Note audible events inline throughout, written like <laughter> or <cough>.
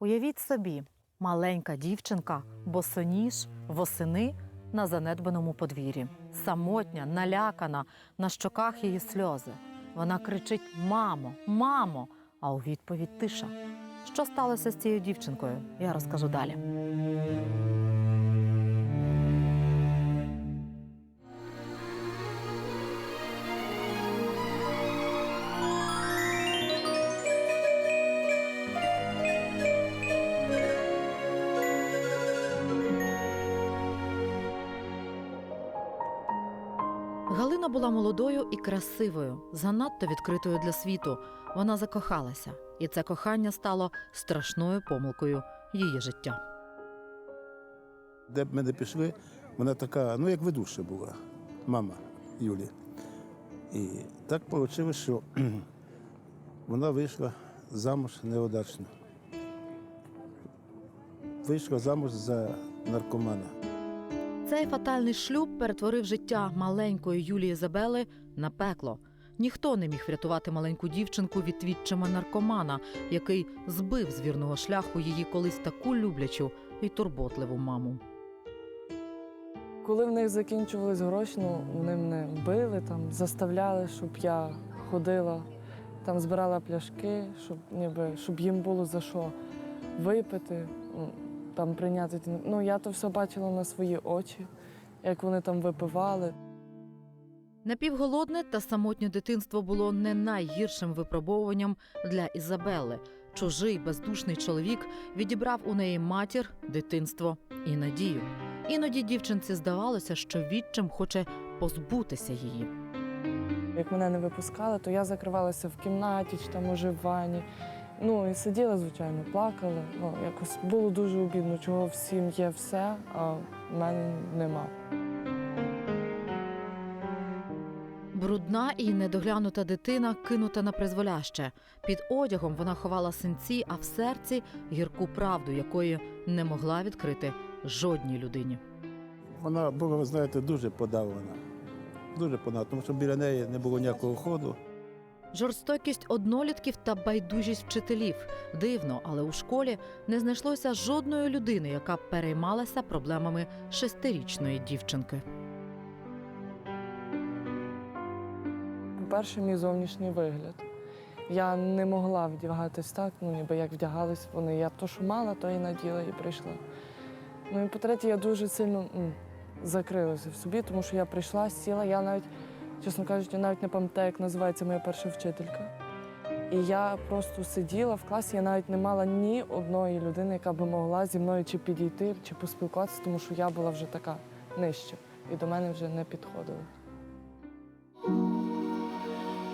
Уявіть собі, маленька дівчинка, босоніж, восени на занедбаному подвір'ї. Самотня, налякана, на щоках її сльози. Вона кричить: Мамо, мамо! А у відповідь тиша. Що сталося з цією дівчинкою? Я розкажу далі. Галина була молодою і красивою, занадто відкритою для світу. Вона закохалася, і це кохання стало страшною помилкою її життя. Де б ми не пішли, вона така, ну як ведуча була, мама Юлі. І так вийшло, що <clears throat> вона вийшла замуж неудачно. Вийшла замуж за наркомана. Цей фатальний шлюб перетворив життя маленької Юлії Забели на пекло. Ніхто не міг врятувати маленьку дівчинку від відчима наркомана, який збив з вірного шляху її колись таку люблячу і турботливу маму. Коли в них закінчувались гроші, ну, вони мене били, там, заставляли, щоб я ходила, там збирала пляшки, щоб, ніби, щоб їм було за що випити, м, там, прийняти. Ну, я то все бачила на свої очі, як вони там випивали. Напівголодне та самотнє дитинство було не найгіршим випробовуванням для Ізабелли. Чужий бездушний чоловік відібрав у неї матір, дитинство і надію. Іноді дівчинці здавалося, що відчим хоче позбутися її. Як мене не випускали, то я закривалася в кімнаті чи там може в ванні. Ну і сиділа, звичайно, плакала. Ну, якось було дуже обідно, чого всім є все, а в мене нема. Брудна і недоглянута дитина кинута на призволяще. Під одягом вона ховала синці, а в серці гірку правду, якої не могла відкрити жодній людині. Вона була, ви знаєте, дуже подавлена. Дуже подавлена, тому що біля неї не було ніякого ходу. Жорстокість однолітків та байдужість вчителів. Дивно, але у школі не знайшлося жодної людини, яка переймалася проблемами шестирічної дівчинки. По-перше, мій зовнішній вигляд. Я не могла вдягатись так, ну ніби як вдягались вони. Я то, що мала, то і наділа і прийшла. Ну і по-третє, я дуже сильно м, закрилася в собі, тому що я прийшла, сіла, я навіть, чесно кажучи, я навіть не пам'ятаю, як називається моя перша вчителька. І я просто сиділа в класі, я навіть не мала ні одної людини, яка би могла зі мною чи підійти, чи поспілкуватися, тому що я була вже така нижча, і до мене вже не підходили.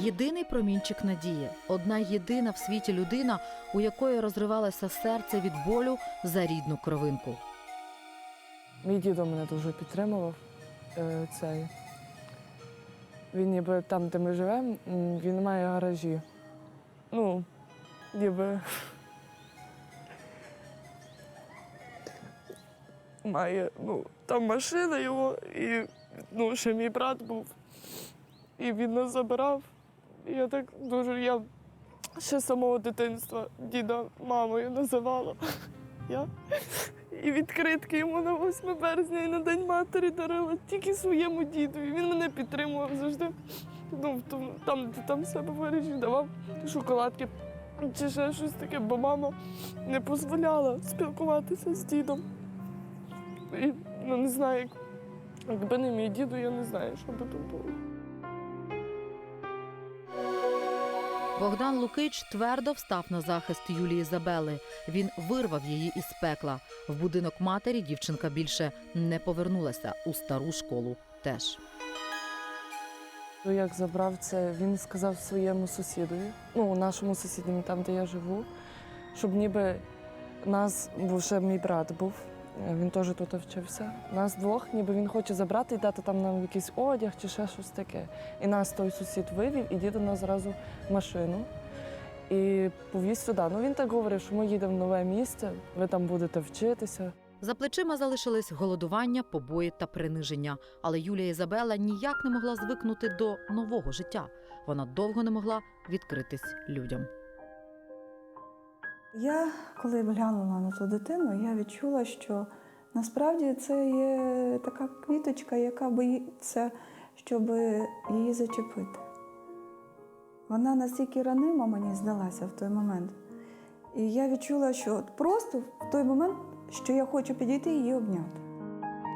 Єдиний промінчик надії, одна єдина в світі людина, у якої розривалося серце від болю за рідну кровинку. Мій дідо мене дуже підтримував. Е, цей. Він ніби там, де ми живемо, він має гаражі. Ну, ніби. Має, ну, там машина його, і ну, ще мій брат був. І він нас забирав. І я так дуже, я ще з самого дитинства діда мамою називала. Я і відкритки йому на 8 березня і на День матері дарила тільки своєму дідові. Він мене підтримував завжди. Ну, там, де там себе вирішив, давав шоколадки чи ще щось таке, бо мама не дозволяла спілкуватися з дідом. І ну, не знаю, як, якби не мій діду, я не знаю, що би тут було. Богдан Лукич твердо встав на захист Юлії Забели. Він вирвав її із пекла. В будинок матері дівчинка більше не повернулася у стару школу теж. Як забрав це, він сказав своєму сусідові, ну, нашому сусідові, там, де я живу, щоб ніби нас, бо ще мій брат був, він теж тут вчився. Нас двох, ніби він хоче забрати і дати там нам якийсь одяг чи ще щось таке. І нас той сусід вивів, і діду нас зразу в машину. І повіз сюди. Ну він так говорив, що ми їдемо в нове місце, ви там будете вчитися. За плечима залишились голодування, побої та приниження. Але Юлія Ізабела ніяк не могла звикнути до нового життя. Вона довго не могла відкритись людям. Я, коли глянула на ту дитину, я відчула, що насправді це є така квіточка, яка боїться, щоб її зачепити. Вона настільки ранима мені здалася в той момент. І я відчула, що просто в той момент, що я хочу підійти і її обняти.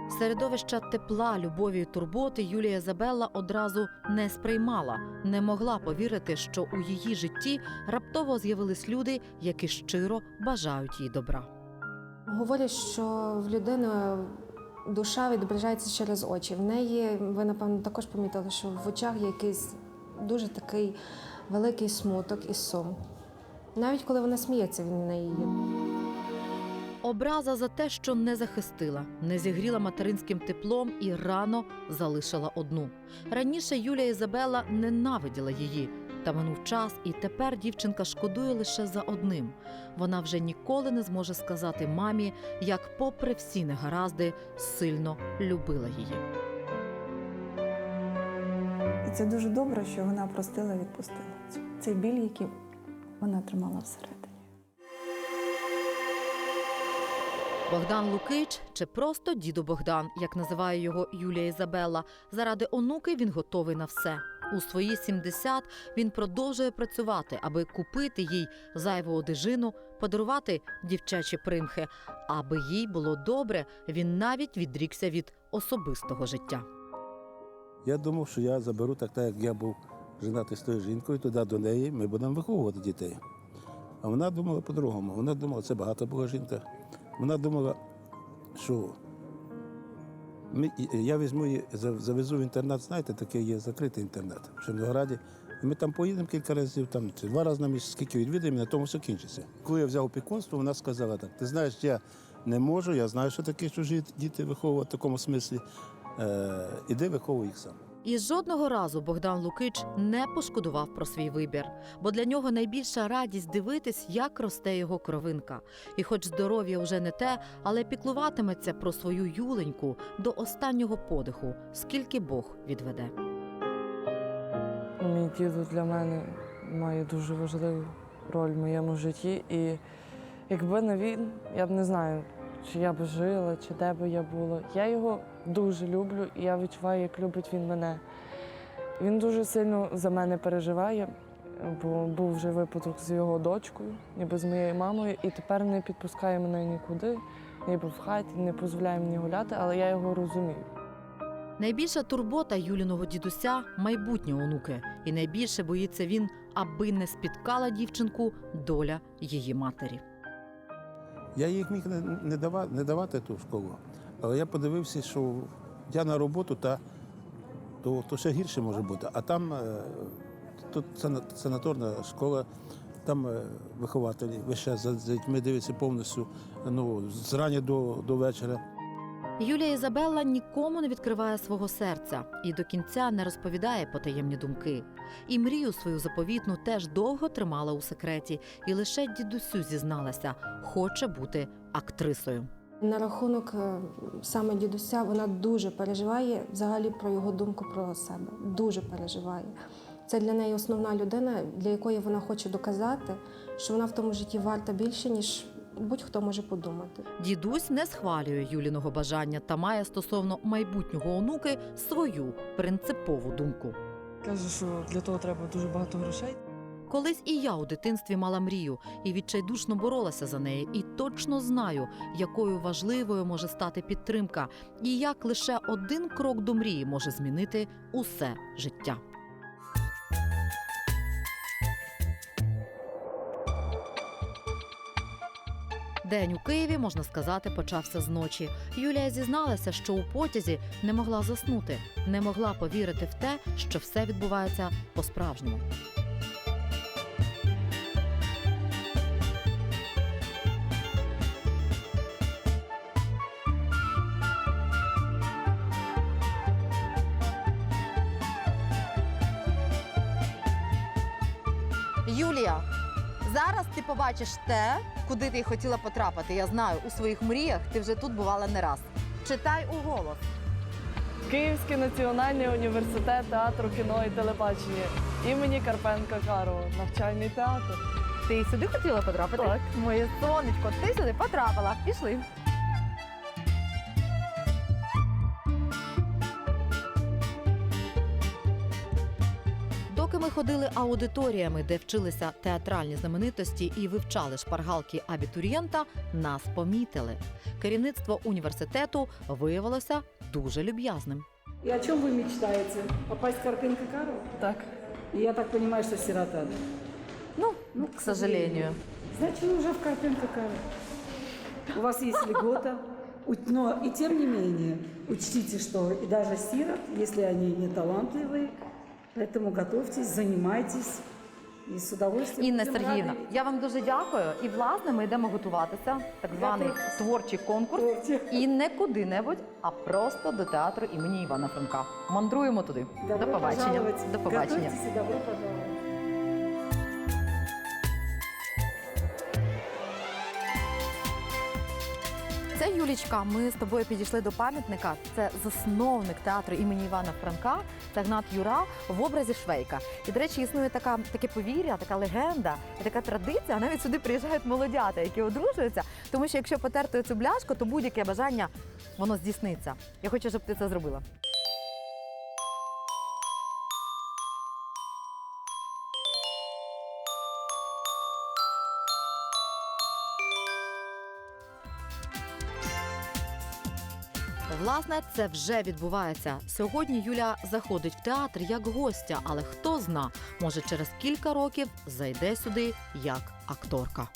Середовища тепла, любові і турботи Юлія Забелла одразу не сприймала, не могла повірити, що у її житті раптово з'явились люди, які щиро бажають їй добра. Говорять, що в людини душа відображається через очі. В неї, ви напевно також помітили, що в очах є якийсь дуже такий великий смуток і сум. Навіть коли вона сміється, він неї є. Образа за те, що не захистила, не зігріла материнським теплом і рано залишила одну. Раніше Юлія Ізабела ненавиділа її. Та минув час, і тепер дівчинка шкодує лише за одним. Вона вже ніколи не зможе сказати мамі, як, попри всі негаразди, сильно любила її. І це дуже добре, що вона простила і відпустила цей біль, який вона тримала всередині. Богдан Лукич чи просто дідо Богдан, як називає його Юлія Ізабелла. Заради онуки він готовий на все. У свої 70 він продовжує працювати, аби купити їй зайву одежину, подарувати дівчачі примхи. Аби їй було добре, він навіть відрікся від особистого життя. Я думав, що я заберу так, так як я був женатий з тою жінкою, туди до неї ми будемо виховувати дітей. А вона думала по-другому. Вона думала, це багата була жінка. Вона думала, що ми, я візьму її, завезу в інтернат, знаєте, такий є закритий інтернат в Червонограді. І ми там поїдемо кілька разів, там чи два рази на місяць, скільки відвідаємо, на тому все кінчиться. Коли я взяв опікунство, вона сказала так: ти знаєш, я не можу, я знаю, що таке чужі діти виховувати в такому смислі. Е, іди виховуй їх сам. І жодного разу Богдан Лукич не пошкодував про свій вибір, бо для нього найбільша радість дивитись, як росте його кровинка. І, хоч здоров'я вже не те, але піклуватиметься про свою юленьку до останнього подиху, скільки Бог відведе. Мій дідо для мене має дуже важливу роль в моєму житті. І якби не він, я б не знаю, чи я б жила, чи де би я була. Я його дуже люблю, і я відчуваю, як любить він мене. Він дуже сильно за мене переживає, бо був вже випадок з його дочкою, ніби з моєю мамою, і тепер не підпускає мене нікуди, ніби в хаті, не дозволяє мені гуляти, але я його розумію. Найбільша турбота Юліного дідуся майбутнє онуки, і найбільше боїться він, аби не спіткала дівчинку доля її матері. Я їх міг не, не, дава, не давати ту школу, але я подивився, що я на роботу, та, то, то ще гірше може бути. А там е, тут санаторна школа, там е, вихователі вище за, за дітьми дивиться повністю ну, зрання до, до вечора. Юлія Ізабелла нікому не відкриває свого серця і до кінця не розповідає потаємні думки. І мрію свою заповітну теж довго тримала у секреті, і лише дідусю зізналася, хоче бути актрисою. На рахунок е, саме дідуся, вона дуже переживає взагалі про його думку про себе. Дуже переживає. Це для неї основна людина, для якої вона хоче доказати, що вона в тому житті варта більше, ніж будь-хто може подумати. Дідусь не схвалює Юліного бажання та має стосовно майбутнього онуки свою принципову думку. Каже, що для того треба дуже багато грошей. Колись і я у дитинстві мала мрію і відчайдушно боролася за неї, і точно знаю, якою важливою може стати підтримка, і як лише один крок до мрії може змінити усе життя. День у Києві, можна сказати, почався з ночі. Юлія зізналася, що у потязі не могла заснути, не могла повірити в те, що все відбувається по-справжньому. Юлія, зараз ти побачиш те, куди ти хотіла потрапити. Я знаю, у своїх мріях ти вже тут бувала не раз. Читай у голос. Київський національний університет театру, кіно і телебачення імені Карпенка Карова, навчальний театр. Ти сюди хотіла потрапити? Так. Моє сонечко, ти сюди потрапила. Пішли. ходили аудиторіями, де вчилися театральні знаменитості і вивчали шпаргалки абітурієнта, нас помітили. Керівництво університету виявилося дуже люб'язним. И о чем вы мечтаете? Попасть в Карпенко Карова? Так. И я так понимаю, что сирота, да? Ну, Ну, к сожалению. Значит, вы уже в Карпенко Карова. У вас есть льгота, у- но и тем не менее, учтите, что и даже сирот, если они не талантливые, поэтому готовьтесь, занимайтесь І з удовольствием. Інна будем Сергіївна, я вам дуже дякую. І власне ми йдемо готуватися, так званий Готуйтесь. творчий конкурс. Творчий. І не куди-небудь, а просто до театру імені Івана Франка. Мандруємо туди. Добро до побачення. пожаловать. До побачення. Готовьтесь добро пожаловать. Це Юлічка. Ми з тобою підійшли до пам'ятника. Це засновник театру імені Івана Франка, та Гнат Юра в образі Швейка. І, до речі, існує така таке повір'я, така легенда і така традиція. Навіть сюди приїжджають молодята, які одружуються. Тому що якщо потерти цю бляшку, то будь-яке бажання воно здійсниться. Я хочу, щоб ти це зробила. Власне, це вже відбувається. Сьогодні Юля заходить в театр як гостя, але хто зна, може через кілька років зайде сюди як акторка.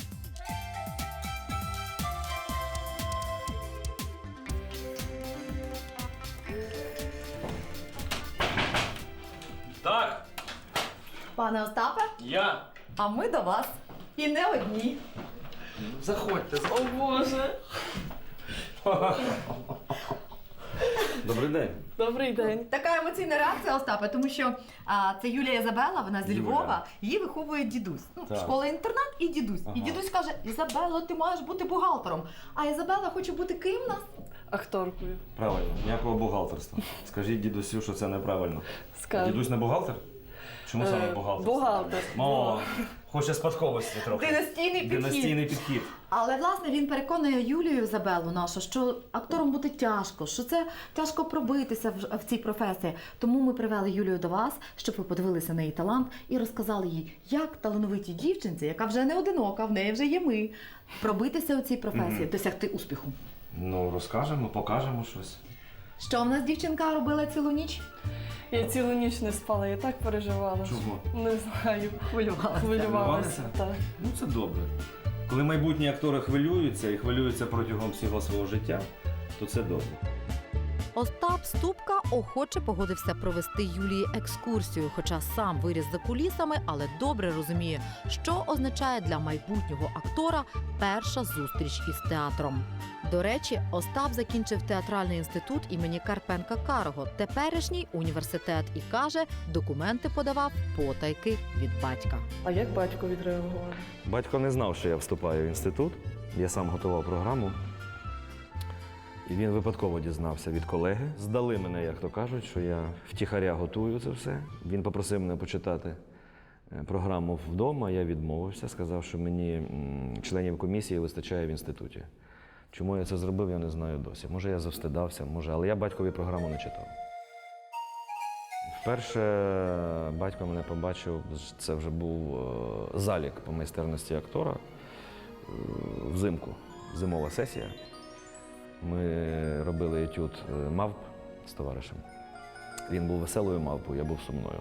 Так, Пане Остапе, я. а ми до вас. І не одні. Заходьте, О Боже. Добрий день. Добрий день. Така емоційна реакція, Остапе, тому що а, це Юлія Ізабела, вона з Юля. Львова, її виховує дідусь. Ну, Так. школа інтернат і дідусь. І дідусь каже: Ізабело, ти маєш бути бухгалтером. А Ізабела хоче бути ким в нас? Акторкою. Правильно, ніякого бухгалтерства. Скажіть дідусю, що це неправильно. Скажу. Дідусь не бухгалтер? Чому саме Е, бухгалтер? Бухгалтер. Хоче спадковості трохи. Династійний підхід. Династійний підхід. Але власне він переконує Юлію Ізабелу нашу, що актором бути тяжко, що це тяжко пробитися в, в цій професії. Тому ми привели Юлію до вас, щоб ви подивилися на її талант і розказали їй, як талановитій дівчинці, яка вже не одинока, в неї вже є ми, пробитися у цій професії, Мгм. досягти успіху. Ну, розкажемо, покажемо щось. Що в нас дівчинка робила цілу ніч? Я цілу ніч не спала, я так переживала. Чого? Не знаю. Хвилювалася. Хвилювалася. Так. Ну, це добре. Коли майбутні актори хвилюються і хвилюються протягом всього свого життя, то це добре. Остап Ступка охоче погодився провести Юлії екскурсію, хоча сам виріс за кулісами, але добре розуміє, що означає для майбутнього актора перша зустріч із театром. До речі, Остап закінчив театральний інститут імені Карпенка Карого, теперішній університет, і каже, документи подавав потайки від батька. А як батько відреагував? Батько не знав, що я вступаю в інститут. Я сам готував програму. І він випадково дізнався від колеги. Здали мене, як то кажуть, що я втіхаря готую це все. Він попросив мене почитати е, програму вдома. Я відмовився, сказав, що мені членів комісії вистачає в інституті. Чому я це зробив, я не знаю досі. Може, я завстидався, може, але я батькові програму не читав. Вперше батько мене побачив, це вже був е, залік по майстерності актора е, взимку, зимова сесія. Ми робили етюд е, мавп з товаришем. Він був веселою мавпою, я був сумною.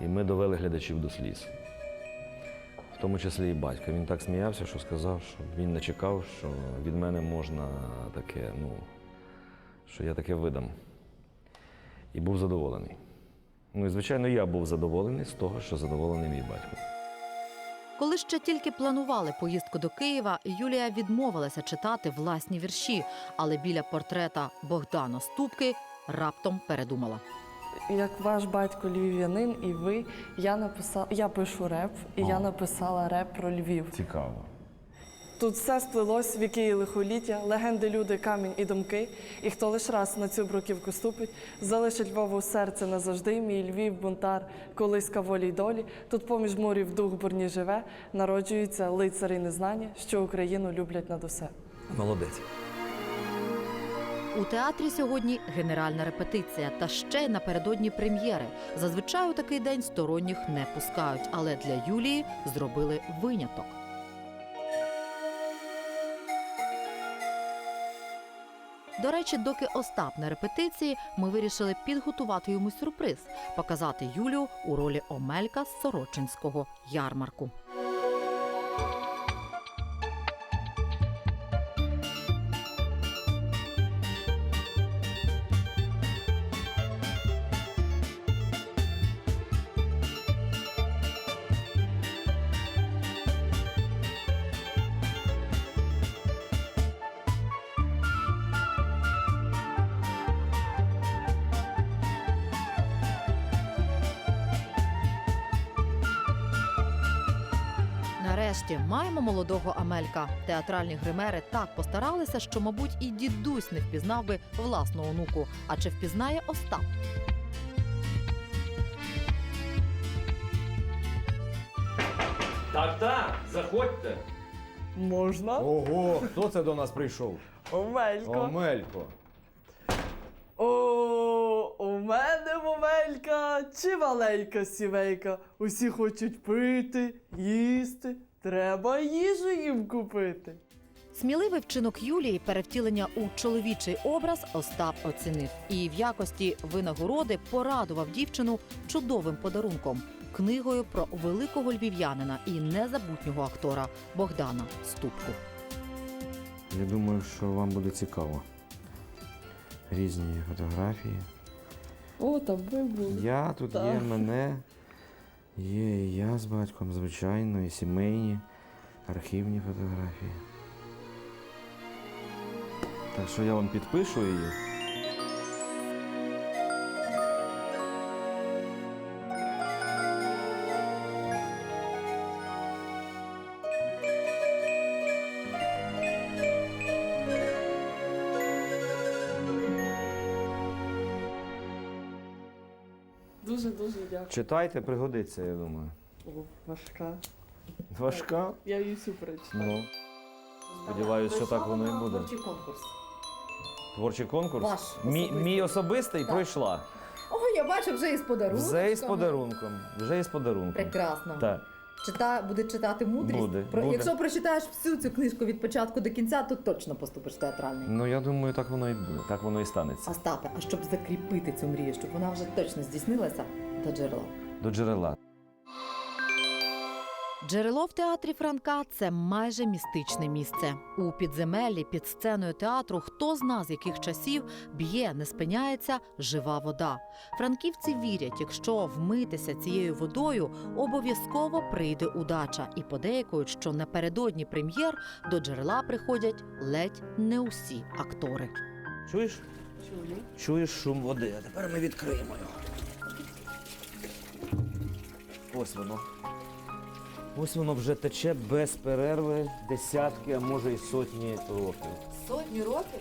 І ми довели глядачів до сліз. В тому числі і батько. Він так сміявся, що сказав, що він не чекав, що від мене можна таке, ну, що я таке видам. І був задоволений. Ну і звичайно, я був задоволений з того, що задоволений мій батько. Коли ще тільки планували поїздку до Києва, Юлія відмовилася читати власні вірші, але біля портрета Богдана Ступки раптом передумала. Як ваш батько львів'янин і ви, я написала, я пишу реп, і я написала реп про Львів. Цікаво. Тут все сплелось, віки і лихоліття, легенди, люди, камінь і думки. І хто лиш раз на цю бруківку ступить, залишить Львову серце назавжди. Мій Львів, бунтар, колиска волі й долі. Тут поміж морів дух бурні живе, народжуються лицарі незнання, що Україну люблять над усе. Молодець. У театрі сьогодні генеральна репетиція та ще напередодні прем'єри. Зазвичай у такий день сторонніх не пускають, але для Юлії зробили виняток. До речі, доки Остап на репетиції, ми вирішили підготувати йому сюрприз показати Юлію у ролі Омелька з Сорочинського ярмарку. Молодого Амелька. Театральні гримери так постаралися, що, мабуть, і дідусь не впізнав би власну онуку. А чи впізнає Остап? Так, так, заходьте. Можна? Ого, хто це до нас прийшов? Омелько. Омелько. О, у мене мовелька чи маленька сівейка. Усі хочуть пити, їсти. Треба їжу їм купити. Сміливий вчинок Юлії, перевтілення у чоловічий образ Остап оцінив і в якості винагороди порадував дівчину чудовим подарунком книгою про великого львів'янина і незабутнього актора Богдана Ступку. Я думаю, що вам буде цікаво. Різні фотографії. О, там ви були. Я тут Так. є мене, є і я з батьком, звичайно, і сімейні, архівні фотографії. Так що я вам підпишу її. Дуже дуже дякую. Читайте, пригодиться, я думаю. О, важка. Важка? Я її всю прочитала. Ну. Сподіваюся, що так воно і буде. Творчий конкурс. Творчий конкурс. Ваш Мій, особистий. мій особистий Так. пройшла. О, я бачу вже із подарунком. Вже із подарунком. Вже із подарунком. Прекрасно. Так. Чита, буде читати мудрість. Буде, Про, буде. Якщо прочитаєш всю цю книжку від початку до кінця, то точно поступиш в театральний. Ну я думаю, так воно і буде. Так воно і станеться. Остапе, а щоб закріпити цю мрію, щоб вона вже точно здійснилася до джерела. До джерела. Джерело в театрі Франка це майже містичне місце. У підземеллі під сценою театру хто зна з яких часів б'є, не спиняється жива вода. Франківці вірять, якщо вмитися цією водою, обов'язково прийде удача, і подейкують, що напередодні прем'єр до джерела приходять ледь не усі актори. Чуєш? Чую. Чуєш шум води, а тепер ми відкриємо його. Ось воно. Ось воно вже тече без перерви десятки, а може й сотні років. Сотні років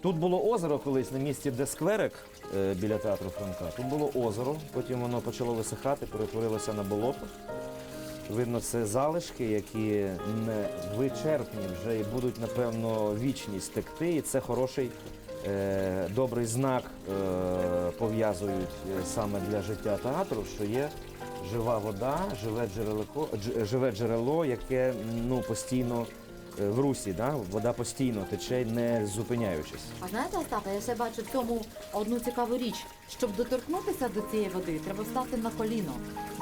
Тут було озеро колись на місці, де скверик е, біля театру Франка. Тут було озеро, потім воно почало висихати, перетворилося на болото. Видно, це залишки, які не вичерпні вже і будуть, напевно, вічність текти. І це хороший, е, добрий знак е, пов'язують е, саме для життя театру, що є жива вода, живе джерело, живе джерело, яке ну, постійно е, в русі, да? вода постійно тече, не зупиняючись. А знаєте, Остапа, я ще бачу в цьому одну цікаву річ. Щоб доторкнутися до цієї води, треба встати на коліно,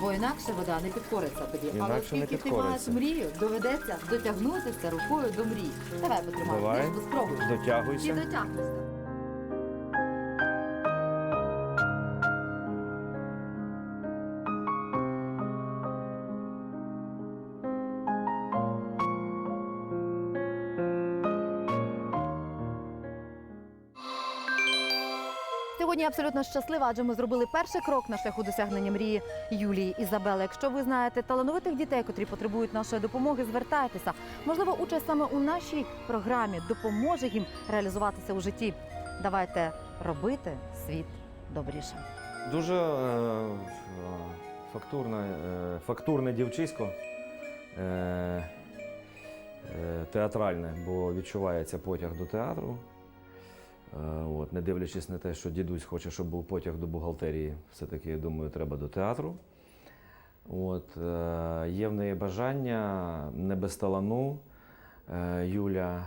бо інакше вода не підкориться тобі. Але Інакше не оскільки ти маєш мрію, доведеться дотягнутися рукою до мрії. Давай потримай, Давай. Спробуй. І Дотягуйся. дотягнешся. Сьогодні абсолютно щаслива, адже ми зробили перший крок на шляху досягнення мрії Юлії Ізабели. Якщо ви знаєте талановитих дітей, котрі потребують нашої допомоги, звертайтеся. Можливо, участь саме у нашій програмі допоможе їм реалізуватися у житті. Давайте робити світ добрішим. Дуже е, фактурне, фактурне дівчисько. Е, е, театральне, бо відчувається потяг до театру. Е, от, не дивлячись на те, що дідусь хоче, щоб був потяг до бухгалтерії, все-таки, я думаю, треба до театру. От, е, є в неї бажання не без талану е, Юля.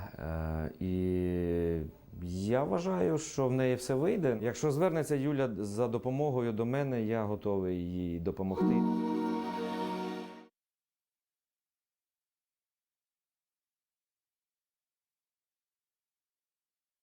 І я вважаю, що в неї все вийде. Якщо звернеться Юля за допомогою до мене, я готовий їй допомогти.